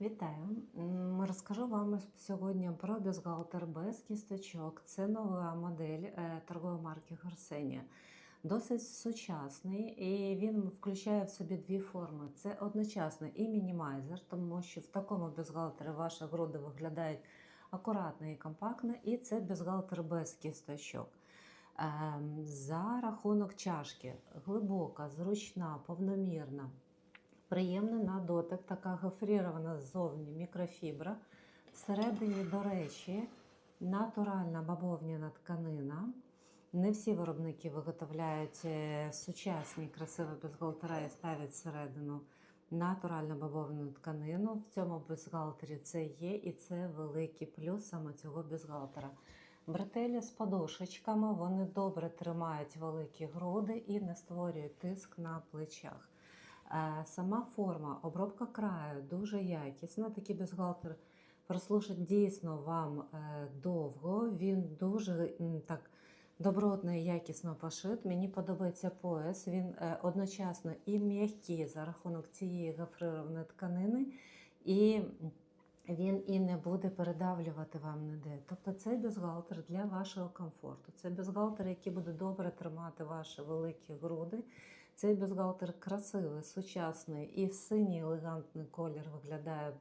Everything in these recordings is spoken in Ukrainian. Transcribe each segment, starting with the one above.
Вітаю! Розкажу вам сьогодні про бюстгальтер без кісточок. Це нова модель е, торгової марки Горсенія. Досить сучасний, і він включає в собі дві форми. Це одночасно і мінімайзер, тому що в такому бюстгальтері ваші груди виглядають акуратно і компактно, і це бюстгальтер без кісточок. Ем, За рахунок чашки глибока, зручна, повномірна. Приємна на дотик, така гофрірована ззовні мікрофібра. Всередині, до речі, натуральна бавовняна тканина. Не всі виробники виготовляють е, сучасні красиві бюстгальтера і ставлять всередину натуральну бавовняну тканину. В цьому бюстгальтері це є, і це великий плюс саме цього бюстгальтера. Бретелі з подушечками, вони добре тримають великі груди і не створюють тиск на плечах. Сама форма, обробка краю дуже якісна. Такий бюстгальтер прослужить дійсно вам е, довго. Він дуже так добротно і якісно пошит. Мені подобається пояс. Він е, одночасно і м'який за рахунок цієї гофрированої тканини, і він і не буде передавлювати вам ніде. Тобто це бюстгальтер для вашого комфорту. Це бюстгальтер, який буде добре тримати ваші великі груди. Цей бюстгальтер красивий, сучасний і синій елегантний колір виглядає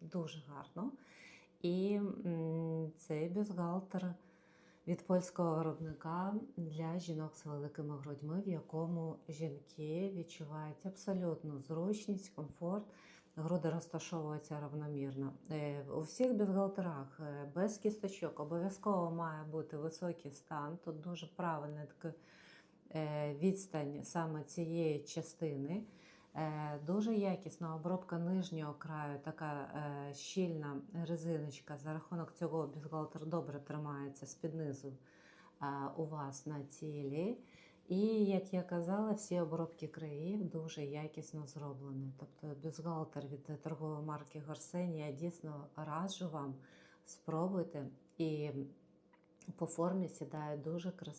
дуже гарно. І цей бюстгальтер від польського виробника для жінок з великими грудьми, в якому жінки відчувають абсолютну зручність, комфорт. Груди розташовуються равномірно. Е, У всіх бюстгальтерах е, без кісточок обов'язково має бути високий стан. Тут дуже правильний такий е, відстань саме цієї частини. Дуже якісна обробка нижнього краю, така щільна резиночка. За рахунок цього бюстгальтер добре тримається з-під низу е, у вас на тілі. І, як я казала, всі обробки країв дуже якісно зроблені. Тобто бюстгальтер від торгової марки Горсенія дійсно раджу вам спробуйте. І по формі сідає дуже красиво.